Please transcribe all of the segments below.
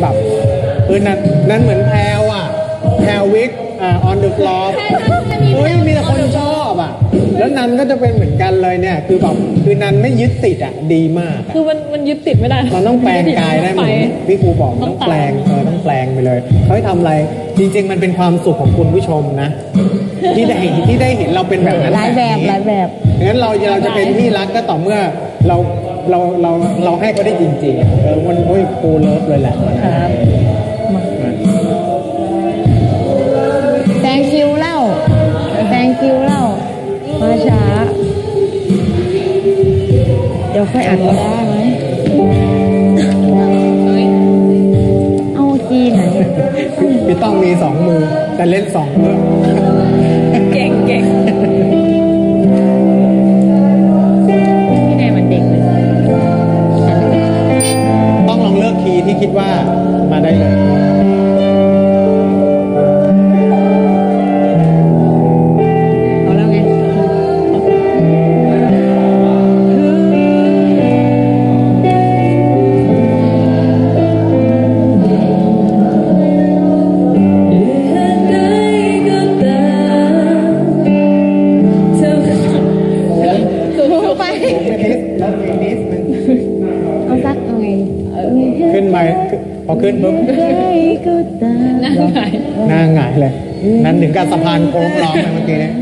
แบบคือนั้นนั้นเหมือนแพรวอะแพรวิกอ่าออนเดอะฟลอร์เฮ้ยมีแต่คนชอบอะ แล้วนันก็จะเป็นเหมือนกันเลยเนี่ย คือแบบคือนันไม่ยึดติดอะดีมากอะคือมันมันยึดติดไม่ได้มันต้องแปลงกายได้เหไปมือนพี่ครูบอกมันต้องแปลงเออต้องแปลงไปเลยเขาให้ทำอะไรจริง ๆ มันเป็นความสุขของคุณผู้ชมนะ ที่ได้ที่ได้เห็นเราเป็นแบบนั้นหลายแบบนี้หลายแบบ งั้นเราเราจะเป็นที่รักก็ต่อเมื่อเรา เราเราเราให้เขาได้จริงๆเออมันโอ้ยครูเลิฟเลยแหละครับ thank you เล่า thank you เล่ามาช้า เดี๋ยวค่อยอ่านก็ได้ไหมเอากีไหนพี่ต้องมีสองมือ แต่เล่นสองมือ เก่งเก่ง ขึ้นปุ๊บนั่งไงหน้าหงายเลย นั้นถึงการสะพานโค้งร้องเลยเมื่อกี้เนี่ย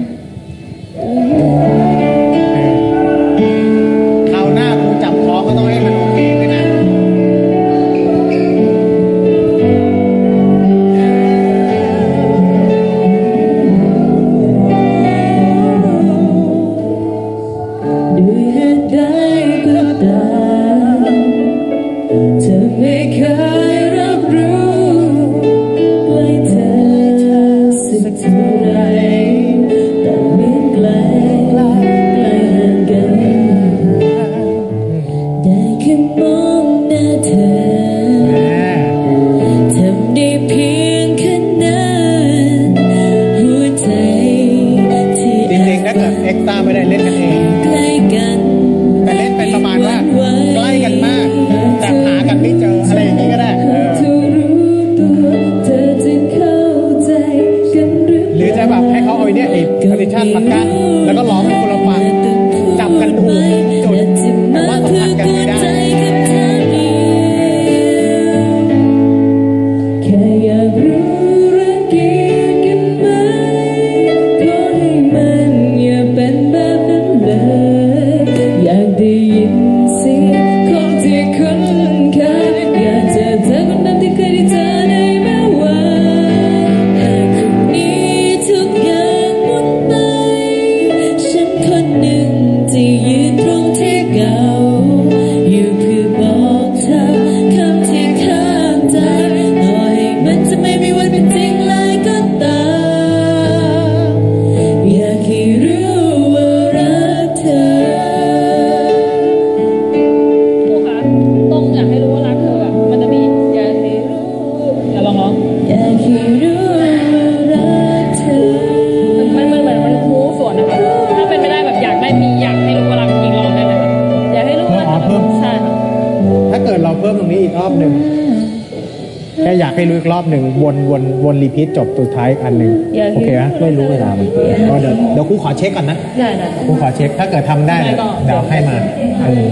ให้รู้อีกรอบหนึ่งวนวนวนรีพีทจบสุดท้ายอีกอันหนึ่งอยากโอให้เคไหมไม่รู้เวลามันก็เดี๋ยวเดี๋ยวครูขอเช็คก่อนนะได้ได้ครูขอเช็คถ้าเกิดทำได้เดี๋ยวเดี๋ยวให้มาเออ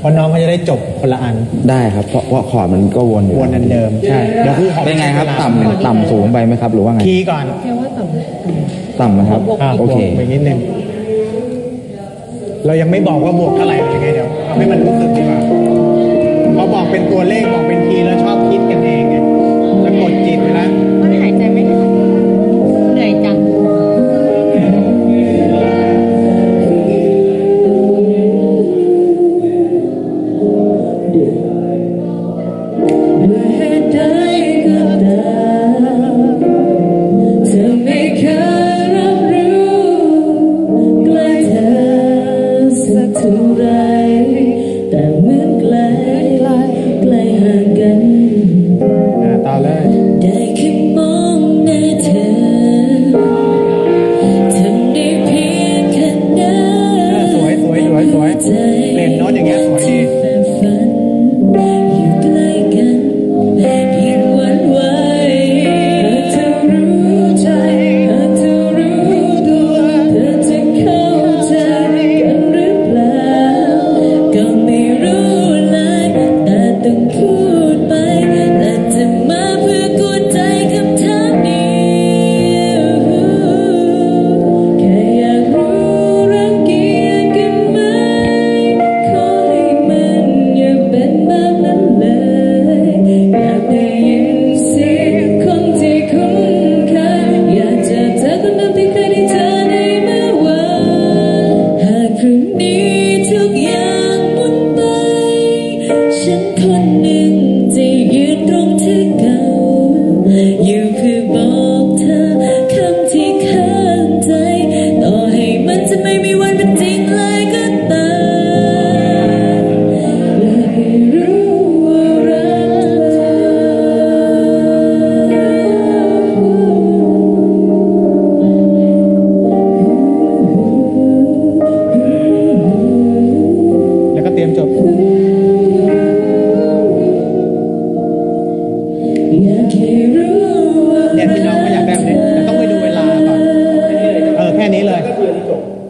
เพราะน้องเขาจะได้จบคนละอันได้ครับเพราะว่าคอร์ดมันก็วนอยู่วนอันเดิมใช่เดี๋ยวครูขอเป็นไงครับวลาต่ำต่ำสูงไปไหมครับ หรือว่าไงคีย์ก่อนต่ำไหมครับอ่าโอเคบวกไปนิดนึงเรายังไม่บอกว่าบวกเท่าไหร่ยังไงเดี๋ยวเอาให้มันรู้สึกดีกว่าพอบอกเป็นตัวเลขบอกเป็นคีย์แล้ว ลี่ยนโน้ตอย่างเงี้ย เนี่ยพี่น้องก็อยากได้แบบนี้แต่ต้องไปดูเวลาก่อนเออแค่นี้เลย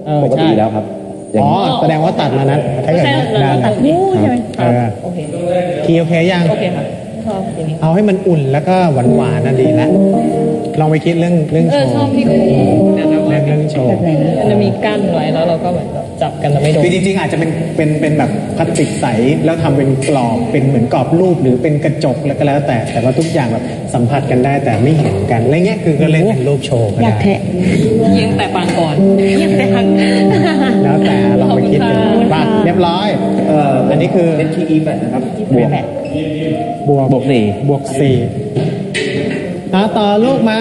เออปกใช่ติแล้วครับอย่างอ๋อแสดงว่าตัดมานั้นถ้าไม่เกิดใช่เราได้เราตัดนิ้วใช่ไหมเออโอเคคีย์โอเคยัง โอเคค่ะชอบอย่างนี้เอาให้มันอุ่นแล้วก็หวานหวานๆน่ะดีแล้วลองไปคิดเรื่องเรื่องเอโชอว์ชอบที่คุณนะครับ เรื่องเรื่องโชว์ มันจะมีกั้นไว้แล้วเราก็เหมือนแบบจับกันแล้วไม่โดนคือจริงๆ อาจจะเป็นเป็นเป็นแบบพลาสติกใสแล้วทำเป็นกรอบเป็นเหมือนกรอบรูปหรือเป็นกระจกแล้วก็แล้วแต่แต่ว่าทุกอย่างแบบสัมผัสกันได้แต่ไม่เห็นกันอะไรเงี้ยคือก็เล่นเป็นรูปโชว์ก็อยากได้ แทะเยียงแต่ปางก่อนเยียงแต่ปางแล้วแต่ลองไปคิดดูขอบคุณค่ะป่ะเรียบร้อยเอออันนี้คือ NTE แปดนะครับบวกบวกบวกสี่บวกสี่อะต่อลูกมา